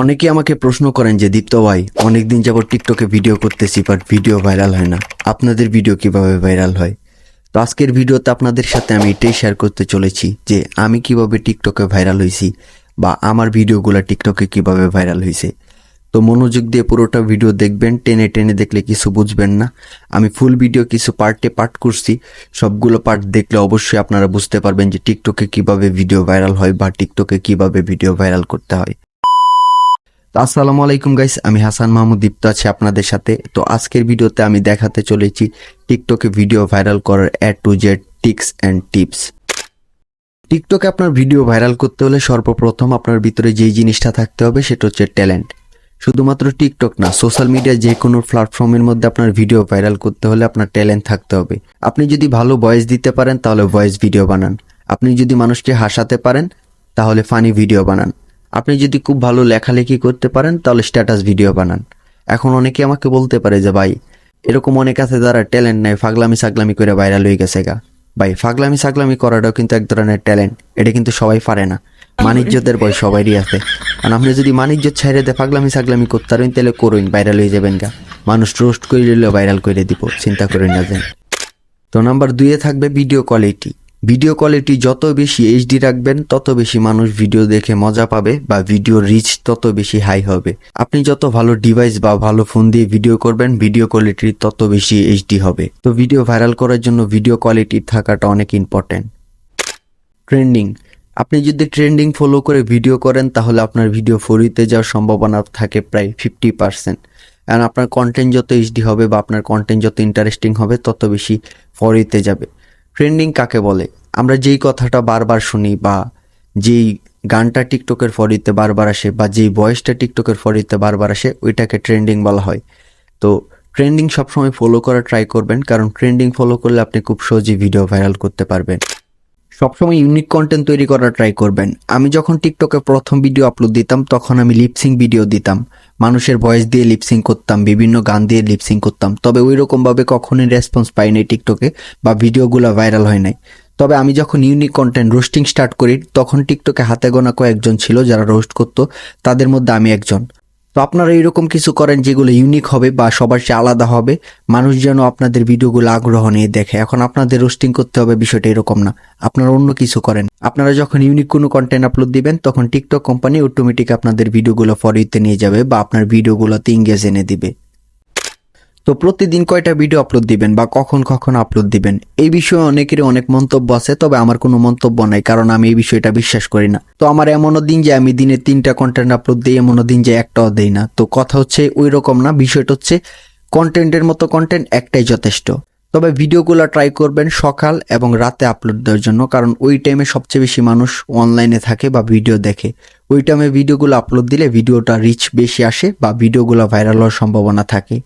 অনেকে আমাকে প্রশ্ন করেন যে, দীপ্ত ভাই, অনেকদিন যাবত টিকটকে ভিডিও করতেছি বাট ভিডিও ভাইরাল হয় না। আপনাদের ভিডিও কীভাবে ভাইরাল হয়? তো আজকের ভিডিওতে আপনাদের সাথে আমি এটাই শেয়ার করতে চলেছি যে, আমি কীভাবে টিকটকে ভাইরাল হয়েছি বা আমার ভিডিওগুলো টিকটকে কীভাবে ভাইরাল হয়েছে তো মনোযোগ দিয়ে পুরোটা ভিডিও দেখবেন, টেনে টেনে দেখলে কিছু বুঝবেন না। আমি ফুল ভিডিও কিছু পার্টে পার্ট করছি। সবগুলো পার্ট দেখলে অবশ্যই আপনারা বুঝতে পারবেন যে, টিকটকে কীভাবে ভিডিও ভাইরাল হয় বা টিকটকে কীভাবে ভিডিও ভাইরাল করতে হয়। আসসালামু আলাইকুম গাইস, আমি হাসান মাহমুদ দীপ্ত আছি আপনাদের সাথে। তো আজকের ভিডিওতে আমি দেখাতে চলেছি টিকটকে ভিডিও ভাইরাল করার A to Z tricks and tips. টিকটকে আপনার ভিডিও ভাইরাল করতে হলে সর্বপ্রথম আপনার ভিতরে যেই জিনিসটা থাকতে হবে সেটা হচ্ছে ট্যালেন্ট। শুধুমাত্র টিকটক না, সোশ্যাল মিডিয়া যে কোনো প্ল্যাটফর্মের মধ্যে আপনার ভিডিও ভাইরাল করতে হলে আপনার ট্যালেন্ট থাকতে হবে। আপনি যদি ভালো ভয়েস দিতে পারেন তাহলে ভয়েস ভিডিও বানান। আপনি যদি মানুষকে হাসাতে পারেন তাহলে ফানি ভিডিও বানান। আপনি যদি খুব ভালো লেখালেখি করতে পারেন, তাহলে স্ট্যাটাস ভিডিও বানান। এখন অনেকে আমাকে বলতে পারে যে, ভাই, এরকম অনেক আছে যারা ট্যালেন্ট নাই, ফাগলামি সাগলামি করে ভাইরাল হয়ে গেছে গা। ভাই, ফাগলামি সাগলামি করাটাও কিন্তু এক ধরনের ট্যালেন্ট এটা কিন্তু সবাই পারে না। মানিজ্যদের বয় সবারই আছে। কারণ আপনি যদি মানিজ্য ছেড়ে দিয়ে ফাগলামি সাগলামি করতে পারেন, তাহলে করুন ভাইরাল হয়ে যাবেন গা। মানুষ রোস্ট করে দিলেও ভাইরাল করে দিব, চিন্তা করেন না যেন তো নাম্বার দুইয়ে থাকবে ভিডিও কোয়ালিটি ভিডিও কোয়ালিটি যত বেশি এইচডি রাখবেন, তত বেশি মানুষ ভিডিও দেখে মজা পাবে বা ভিডিও রিচ তত বেশি হাই হবে। আপনি যত ভালো ডিভাইস বা ভালো ফোন দিয়ে ভিডিও করবেন ভিডিও কোয়ালিটি তত বেশি এইচডি হবে। তো ভিডিও ভাইরাল করার জন্য ভিডিও কোয়ালিটি থাকাটা অনেক ইম্পর্টেন্ট ট্রেন্ডিং আপনি যদি ট্রেন্ডিং ফলো করে ভিডিও করেন, তাহলে আপনার ভিডিও ফরিতে যাওয়ার সম্ভাবনা থাকে প্রায় ফিফটি পার্সেন্ট কারণ আপনার কন্টেন্ট যত এইচডি হবে বা আপনার কন্টেন্ট যত ইন্টারেস্টিং হবে, তত বেশি ফরিতে যাবে। ট্রেন্ডিং কাকে বলে? আমরা যেই কথাটা বারবার শুনি বা যেই গানটা টিকটকের ফরিতে বারবার আসে বা যেই ভয়েসটা টিকটকের ফরিতে বারবার আসে, ওইটাকে ট্রেন্ডিং বলা হয়। তো ট্রেন্ডিং সবসময় ফলো করা ট্রাই করবেন, কারণ ট্রেন্ডিং ফলো করলে আপনি খুব সহজেই ভিডিও ভাইরাল করতে পারবেন। সবসময় ইউনিক কন্টেন্ট তৈরি করার ট্রাই করবেন। আমি যখন টিকটকে প্রথম ভিডিও আপলোড দিতাম, তখন আমি লিপসিং ভিডিও দিতাম। মানুষের ভয়েস দিয়ে লিপসিং করতাম, বিভিন্ন গান দিয়ে লিপসিং করতাম। তবে ওই রকমভাবে কখনোই রেসপন্স পাই নাই টিকটকে বা ভিডিওগুলো ভাইরাল হয় নাই। তবে আমি যখন ইউনিক কন্টেন্ট রোস্টিং স্টার্ট করি, তখন টিকটকে হাতে গোনা কয়েকজন ছিল যারা রোস্ট করতো, তাদের মধ্যে আমি একজন। তো আপনারা এরকম কিছু করেন যেগুলো ইউনিক হবে বা সবার চেয়ে আলাদা হবে। মানুষ যেন আপনাদের ভিডিওগুলো আগ্রহ নিয়ে দেখে। এখন আপনাদের রোস্টিং করতে হবে বিষয়টা এরকম না। আপনারা অন্য কিছু করেন। আপনারা যখন ইউনিক কোনো কন্টেন্ট আপলোড দিবেন, তখন টিকটক কোম্পানি অটোমেটিক আপনাদের ভিডিওগুলো ফরিতে নিয়ে যাবে বা আপনার ভিডিওগুলোতে ইংগেজ এনে দিবে। তো প্রতিদিন কয়টা ভিডিও আপলোড দিবেন বা কখন কখন আপলোড দিবেন? এই বিষয়ে অনেকেরই অনেক মন্তব্য আছে, তবে আমার কোনো মন্তব্য নাই, কারণ আমি এই বিষয়টা বিশ্বাস করি না। তো আমার এমনও দিন যে আমি দিনে তিনটা কন্টেন্ট আপলোড দিই, এমনও দিন যে একটাও দেই না। তো কথা হচ্ছে ওই রকম না, বিষয়টা হচ্ছে কন্টেন্টের মতো কন্টেন্ট একটাই যথেষ্ট। তবে ভিডিওগুলো ট্রাই করবেন সকাল এবং রাতে আপলোড দেওয়ার জন্য, কারণ ওই টাইমে সবচেয়ে বেশি মানুষ অনলাইনে থাকে বা ভিডিও দেখে। ওই টাইমে ভিডিওগুলো আপলোড দিলে ভিডিওটা রিচ বেশি আসে বা ভিডিওগুলো ভাইরাল হওয়ার সম্ভাবনা থাকে।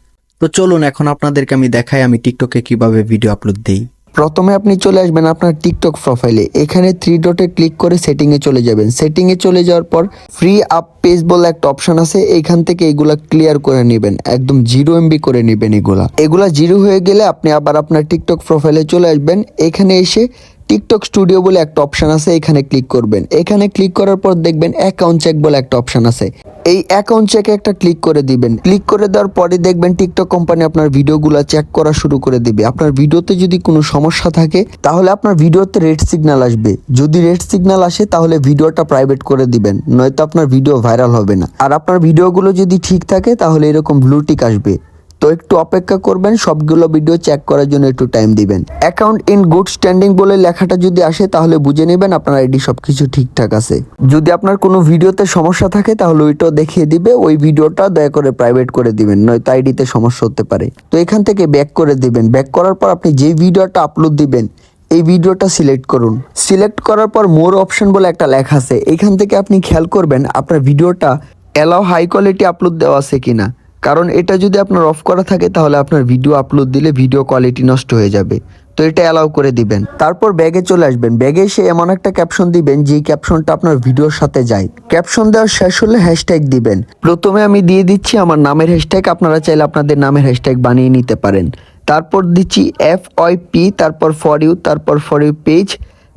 তো চলুন, এখন আপনাদেরকে আমি দেখাই আমি টিকটকে কীভাবে ভিডিও আপলোড দিই। প্রথমে আপনি চলে আসবেন আপনার টিকটক প্রোফাইলে এখানে থ্রি ডটে ক্লিক করে সেটিংয়ে চলে যাবেন। সেটিংয়ে চলে যাওয়ার পর ফ্রি আপ পেজ বলে একটা অপশন আছে। এখান থেকে এগুলা ক্লিয়ার করে নেবেন। একদম জিরো এমবি করে নেবেন এগুলা। এগুলা জিরো হয়ে গেলে আপনি আবার আপনার টিকটক প্রোফাইলে চলে আসবেন। এখানে এসে টিকটক স্টুডিও বলে একটা অপশন আছে, এখানে ক্লিক করবেন। এখানে ক্লিক করার পর দেখবেন অ্যাকাউন্ট চেক বলে একটা অপশন আছে। এই অ্যাকাউন্ট চেকে একটা ক্লিক করে দিবেন। ক্লিক করে দেওয়ার পরে দেখবেন টিকটক কোম্পানি আপনার ভিডিওগুলো চেক করা শুরু করে দিবে। আপনার ভিডিওতে যদি কোনো সমস্যা থাকে, তাহলে আপনার ভিডিওতে রেড সিগন্যাল আসবে। যদি রেড সিগন্যাল আসে, তাহলে ভিডিওটা প্রাইভেট করে দিবেন। নয়তো আপনার ভিডিও ভাইরাল হবে না। আর আপনার ভিডিওগুলো যদি ঠিক থাকে, তাহলে এরকম ব্লু টিক আসবে। তো একটু অপেক্ষা করবেন, সবগুলো ভিডিও চেক করার জন্য একটু টাইম দিবেন। অ্যাকাউন্ট ইন গুড স্ট্যান্ডিং বলে লেখাটা যদি আসে, তাহলে বুঝে নেবেন আপনার আইডি সবকিছু ঠিকঠাক আছে। যদি আপনার কোনো ভিডিওতে সমস্যা থাকে, তাহলে ওইটাও দেখিয়ে দিবে, ওই ভিডিওটা দয়া করে প্রাইভেট করে দিবেন, নয়তো আইডিতে সমস্যা হতে পারে। তো এখান থেকে ব্যাক করে দিবেন। ব্যাক করার পর আপনি যে ভিডিওটা আপলোড দিবেন, এই ভিডিওটা সিলেক্ট করুন। সিলেক্ট করার পর মোর অপশন বলে একটা লেখা আছে। এখান থেকে আপনি খেয়াল করবেন, আপনার ভিডিওটা অ্যালাউ হাই কোয়ালিটি আপলোড দেওয়া আছে কিনা। কারণ এটা যদি আপনার অফ করা থাকে, তাহলে আপনার ভিডিও আপলোড দিলে ভিডিও কোয়ালিটি নষ্ট হয়ে যাবে। তো এটা অ্যালাউ করে দিবেন। তারপর ব্যাগে চলে আসবেন। ব্যাগে এসে এমন একটা ক্যাপশন দিবেন যে ক্যাপশনটা আপনার ভিডিওর সাথে যায়। ক্যাপশন দেওয়ার শেষ হলে হ্যাশট্যাগ দিবেন। প্রথমে আমি দিয়ে দিচ্ছি আমার নামের হ্যাশট্যাগ আপনারা চাইলে আপনাদের নামের হ্যাশট্যাগ বানিয়ে নিতে পারেন। তারপর দিচ্ছি এফ ওয়াই পি তারপর ফর ইউ তারপর ফর ইউ পেজ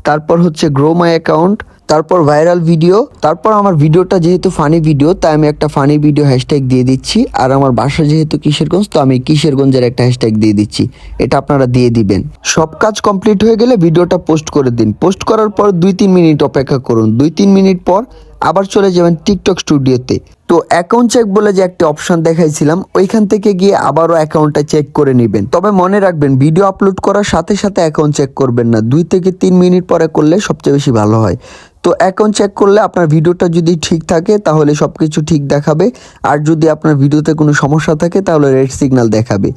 তারপর হচ্ছে গ্রো মাই অ্যাকাউন্ট তারপর ভাইরাল ভিডিও তারপর আমার ভিডিওটা যেহেতু ফানি ভিডিও তাই আমি একটা ফানি ভিডিও হ্যাশট্যাগ দিয়ে দিচ্ছি। আর আমার বাসা যেহেতু কিশোরগঞ্জ, তো আমি কিশোরগঞ্জের একটা হ্যাশট্যাগ দিয়ে দিচ্ছি। এটা আপনারা দিয়ে দিবেন। সব কাজ কমপ্লিট হয়ে গেলে ভিডিওটা পোস্ট করে দিন। পোস্ট করার পর দুই তিন মিনিট অপেক্ষা করুন। দুই তিন মিনিট পর আবার চলে যাবেন টিকটক স্টুডিওতে তো অ্যাকাউন্ট চেক বলে যে একটা অপশন দেখাইছিলাম, ওইখান থেকে গিয়ে আবারও অ্যাকাউন্টটা চেক করে নেবেন। তবে মনে রাখবেন ভিডিও আপলোড করার সাথে সাথে অ্যাকাউন্ট চেক করবেন না। দুই থেকে তিন মিনিট পরে করলে সবচেয়ে বেশি ভালো হয়। তো অ্যাকাউন্ট চেক করলে আপনার ভিডিওটা যদি ঠিক থাকে, তাহলে সব কিছু ঠিক দেখাবে। আর যদি আপনার ভিডিওতে কোনো সমস্যা থাকে, তাহলে রেড সিগন্যাল দেখাবে।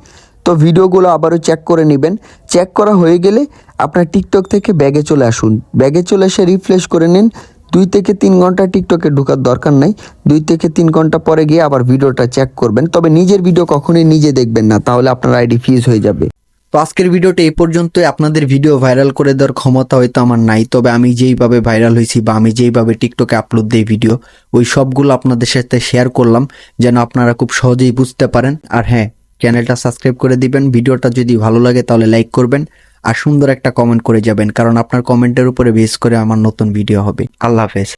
তো ভিডিওগুলো আবারও চেক করে নেবেন। চেক করা হয়ে গেলে আপনার টিকটক থেকে ব্যাগে চলে আসুন। ব্যাগে চলে এসে রিফ্রেশ করে নিন। দুই থেকে তিন ঘণ্টা টিকটকে ঢোকার দরকার নাই। দুই থেকে তিন ঘণ্টা পরে গিয়ে আবার ভিডিওটা চেক করবেন। তবে নিজের ভিডিও কখনোই নিজে দেখবেন না, তাহলে আপনার আইডি ফিজ হয়ে যাবে। তো আজকের ভিডিওটা এই পর্যন্তই। আপনাদের ভিডিও ভাইরাল করে দেওয়ার ক্ষমতা হয়তো আমার নাই, তবে আমি যেইভাবে ভাইরাল হয়েছি বা আমি যেইভাবে টিকটকে আপলোড দিই ভিডিও ওই সবগুলো আপনাদের সাথে শেয়ার করলাম, যেন আপনারা খুব সহজেই বুঝতে পারেন। আর হ্যাঁ চ্যানেলটা সাবস্ক্রাইব করে দিবেন। ভিডিওটা যদি ভালো লাগে তাহলে লাইক করবেন। আর সুন্দর একটা কমেন্ট করে যাবেন, কারণ আপনার কমেন্টের উপরে বেস করে আমার নতুন ভিডিও হবে। আল্লাহ হাফেজ।